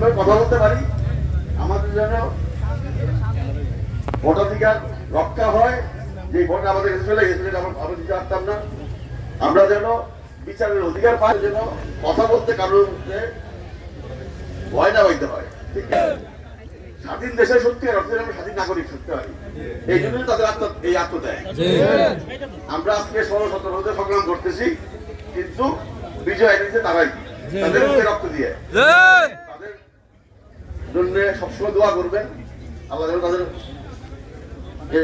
স্বাধীনভাবে কথা বলতে পারি? আমাদের যেন ভোটাধিকার রক্ষা হয় যে ভোট আমাদের কাছে চলে গেছে আমরা দিতে পারতাম না। আমরা যেন বিচারের অধিকার পাই যেন কথা বলতে কারোর মধ্যে ভয় না পাইতে হয়। ঠিক আছে? স্বাধীন দেশে সত্যি অর্থে আমরা স্বাধীন নাগরিক সত্যি হয়। এই জন্যই তাদের আত্ম এই আত্মত্যাগ। আমরা আজকে ষোলো সতেরো হতে সংগ্রাম করতেছি কিন্তু বিজয় এনেছে তারাই। তাদের রক্ত দিয়ে। জন্য সবসময় দোয়া করবেন। আল্লাহ যেন তাদের যে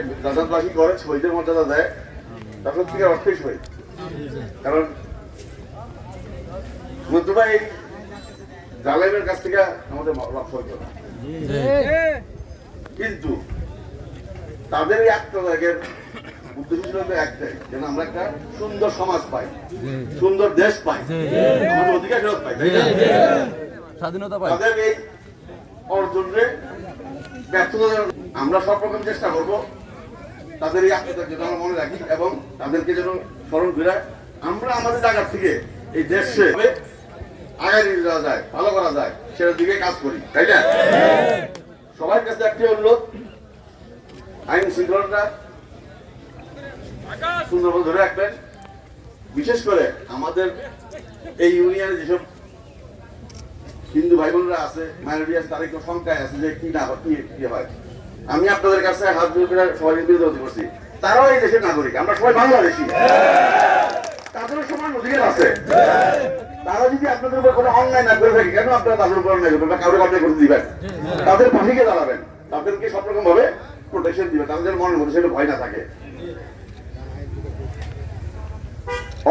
করে শহীদের মর্যাদা দেয় তা সত্যিকার অর্থেই শহীদ। কারণ জালেমের কাছ থেকে আমাদের রক্ষা হইত না কিন্তু তাদের একটা আত্মত্যাগের উদ্দেশ্য ছিল তো একটাই যেন আমরা একটা সুন্দর সমাজ পাই সুন্দর দেশ পাই আমাদের অধিকার ফেরত পাই স্বাধীনতা পাই। তাদের এই অর্জনে ব্যর্থতা আমরা সব রকম চেষ্টা করব তাদের এই আত্মত্যাগ যেন আমরা মনে রাখি এবং তাদেরকে যেন স্মরণ করে আমরা আমাদের জায়গা থেকে এই দেশে আগে নিয়ে যাওয়া যায়, ভালো করা যায়, সেটার দিকে কাজ করি, তাই না? সবার কাছে একটি অনুরোধ, আইন শৃঙ্খলাটা সুন্দরভাবে ধরে রাখবেন। বিশেষ করে আমাদের এই ইউনিয়নে যেসব হিন্দু ভাই বোনরা আছে মাইনরিটি আছে তার একটু শঙ্কায় আছে যে কি না, কি হয়। আমি আপনাদের কাছে হাত জোর করে সবাই বিরোধী করছি। তারাও এই দেশের নাগরিক, আমরা সবাই বাংলাদেশি। তাদেরও সমান অধিকার আছে। তারা যদি আপনাদের উপর কোনো অন্যায় না করে থাকে, কেন আপনারা তাদের উপর অন্যায় করবেন কাউকে অন্যায় করতে দিবেন? তাদের পাখিকে দাঁড়াবেন। তাদেরকে সব রকম ভাবে প্রোটেকশন দিবেন, তাদের মনের মধ্যে সেটা ভয় না থাকে।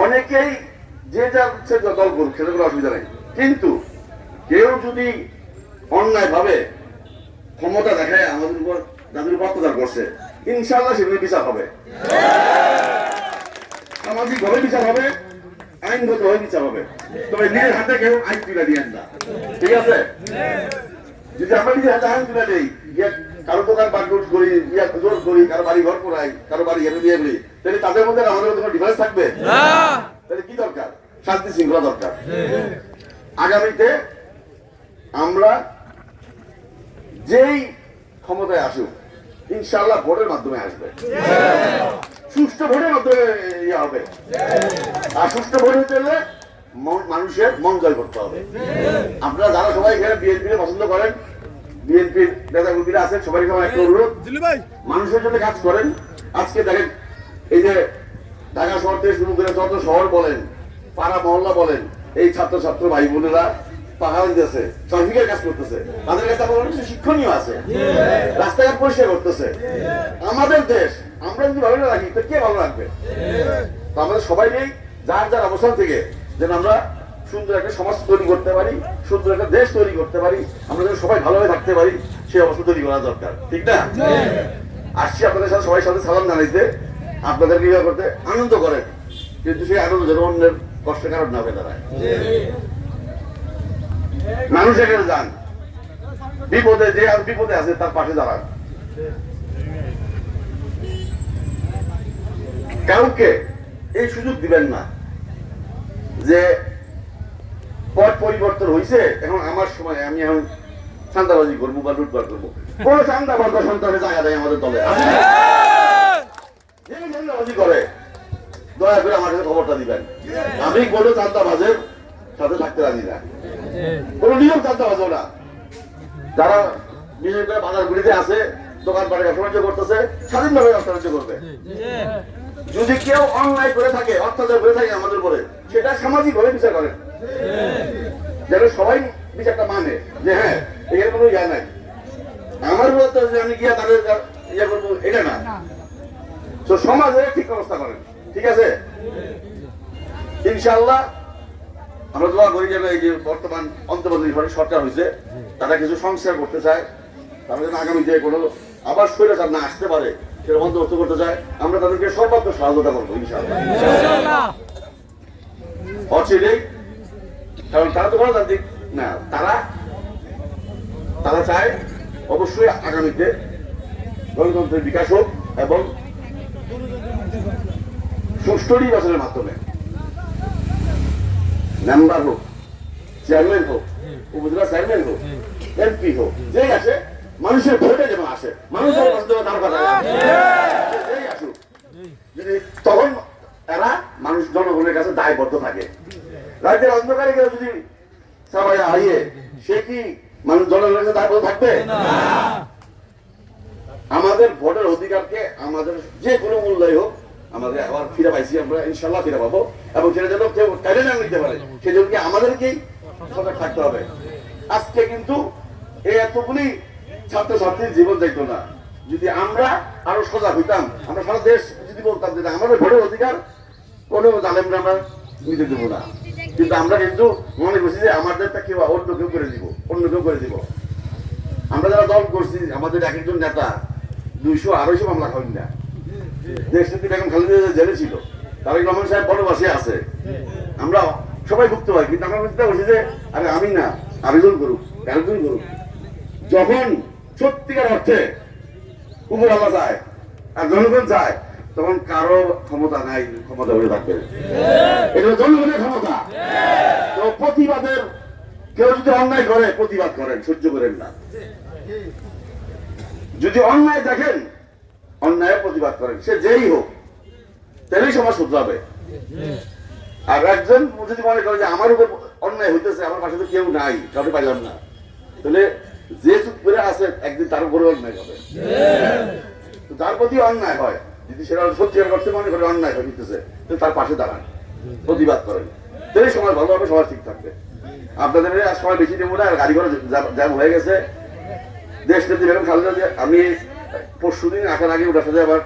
অনেকেই যে যার ইচ্ছে দল করুক সেটা কোনো অসুবিধা নেই। কিন্তু কেউ যদি অন্যায় ভাবে ক্ষমতা দেখায় আমাদের উপর যাদের উপর অত্যাচার করছে ইনশাল্লাহ সেগুলো বিচার হবে। সামাজিক ভাবে বিচার হবে আইনগত ভাবে বিচার হবে। তবে নিজের হাতে কেউ আইন তুলে দিয়েন না। ঠিক আছে? যদি আমরা নিজের হাতে আইন তুলে দিই কারও দোকান বাটলুট করি ইয়া জোর করি কারও বাড়ি ঘর করাই কারও বাড়ি এনে দিয়ে বলি তাহলে তাদের মধ্যে আমাদের মধ্যে ডিফারেন্স থাকবে? তাহলে কি দরকার? শান্তি শৃঙ্খলা দরকার। আগামীতে আমরা যেই ক্ষমতায় আসুক ইনশাল্লাহ ভোটের মাধ্যমে আসবে। সুষ্ঠু ভোটের মাধ্যমে ইয়ে হবে। আর সুষ্ঠু ভোট হতে হলে মানুষের মন জয় করতে হবে। আপনারা যারা সবাই এখানে বিএনপি পছন্দ করেন বিএনপির নেতা কর্মীরা আছেন সবাই সবাই একটা অনুরোধ। মানুষের জন্য কাজ করেন। আজকে দেখেন এই যে ঢাকা শহর থেকে শুরু করে যত শহর বলেন পাড়া মহল্লা বলেন এই ছাত্র ছাত্র ভাই বোনেরা দেশ সুন্দর একটা তৈরি করতে পারি দেশ তৈরি করতে পারি, আমরা যেন সবাই ভালোভাবে থাকতে পারি, সেই অবস্থা তৈরি করা দরকার। ঠিক না? আসছি আপনাদের সাথে, সবাই সাথে সালাম জানাইতে। আপনাদের বিবাহ করতে আনন্দ করেন। কিন্তু সেই আনন্দ যেন অন্যের কষ্টের কারণ না হয়ে দাঁড়ায়। মানুষ এখানে যান। বিপদে যে আর বিপদে আছে তার পাশে দাঁড়ান। কাউকে এই সুযোগ দিবেন না যে পথ পরিবর্তন হয়েছে এখন আমার সময় আমি এখন চান্দাবাজি করব বা লুটপাট করব। কোন চান্দাবাজ বা সন্তানের জায়গা দেয় আমাদের দলে। চান্দাবাজি করে দয়া করে আমার কাছে খবরটা দিবেন। আমি কোনো চান্দাবাজের সাথে থাকতে রাজি না। কোন নিয়ম চান্দাবাজ না। যারা বিশেষ করে বাজার গুলিতে আছে দোকান পাটে ব্যবসা করতেছে স্বাধীনভাবে ব্যবসা করবে। যদি কেউ অন্যায় করে থাকে অত্যাচার করে থাকে আমাদের উপরে সেটা সামাজিক ভাবে বিচার করেন যেন সবাই বিচারটা মানে যে হ্যাঁ এখানে কোনো ইয়া নাই। আমার বলতে যে আমি গিয়া তাদের ইয়ে করব এটা না। তো সমাজে ঠিক ব্যবস্থা করেন ঠিক আছে? ইনশাআল্লাহ আমরা দোয়া করি যেন এই যে বর্তমান অন্তর্বর্তী সরকার হয়েছে, তারা কিছু সংস্কার করতে চায়, তারা যেন আগামীতে কোনো আবার স্বৈরাচার না আসতে পারে সেটা বন্দোবস্ত করতে চায়, আমরা তাদেরকে সর্বাত্মক সহযোগিতা করব, ইনশাআল্লাহ। কারণ তারা তো গণতান্ত্রিক, না, তারা তারা চায় অবশ্যই আগামীতে গণতন্ত্রের বিকাশ হোক এবং সুষ্ঠু নির্বাচনের মাধ্যমে মেম্বার হোক চেয়ারম্যান হোক উপজেলা চেয়ারম্যান হোক এমপি হোক যেই আসে মানুষের ভোটে যেমন আসে মানুষের যদি তখন এরা মানুষ জনগণের কাছে দায়বদ্ধ থাকে। রাজ্যের অন্ধকারে কেউ যদি সবাই হারিয়ে সে কি মানুষ জনগণের কাছে দায়বদ্ধ থাকবে? আমাদের ভোটের অধিকারকে আমাদের যে কোনো মূল্যই হোক আমাদের আবার ফিরে পাইছি আমরা ইনশাল্লাহ ফিরে পাবো। এবং সেটা যেন কেউ কেড়ে না নিতে পারে, সেজন্য কি আমাদেরকেই সজাগ থাকতে হবে। আজকে কিন্তু এই এতগুলি ছাত্রছাত্রীর জীবন যাইতো না। যদি আমরা আরও সজাগ হইতাম, আমরা সারা দেশ যদি বলতাম যে আমাদের ভোটের অধিকার, কোনো জালেমরা আমরা নিতে দেবো না। কিন্তু আমরা কিন্তু মনে করছি যে আমাদেরটা কেউ অন্য কেউ করে দিব, অন্য কেউ করে দিব। আমরা যারা দল করছি, আমাদের এক একজন নেতা, দুইশো আড়াইশো মামলা খাবেন না। দেশ নেত্রী বেগম জিয়া জেলে ছিল। তারেক রহমান সাহেব বড় বাসে আছে। আমরা সবাই ভুক্ত হয়, কিন্তু আমরা চিন্তা করছি যে, আরে আমি না আরেকজন করুক আরেকজন করুক। যখন সত্যিকার অর্থে উপর আল্লাহ চায় আর জনগণ চায়, তখন কারও ক্ষমতা নাই, ক্ষমতা হয়ে থাকবে এটা জনগণের ক্ষমতা। তো প্রতিবাদের কেউ যদি অন্যায় করে, প্রতিবাদ করেন, সহ্য করেন না। যদি অন্যায় দেখেন অন্যায় প্রতিবাদ করেন, সে যেই হোক তাহলেই সমাজ শুধরাবে আর একজন যদি মনে করে যে আমার উপর অন্যায় হইতেছে, আমার পাশে তো কেউ নাই, কাউকে পাইলাম না। তাহলে যে চুপ করে আছে, একদিন তার উপরে অন্যায় হবে। তার প্রতি অন্যায় হয়। যদি সেটা সত্যিকার করতে মনে করে অন্যায় হইতেছে তার পাশে দাঁড়ান, প্রতিবাদ করেন। তাহলে সমাজ ভালো হবে, সমাজ ঠিক থাকবে। আপনাদের সময় বেশি নেব না আর গাড়ি ঘোড়া জ্যাম হয়ে গেছে। দেশ নেত্রী খালেদা আমি পরশু দিন আসার আগে ওটার সাথে আবার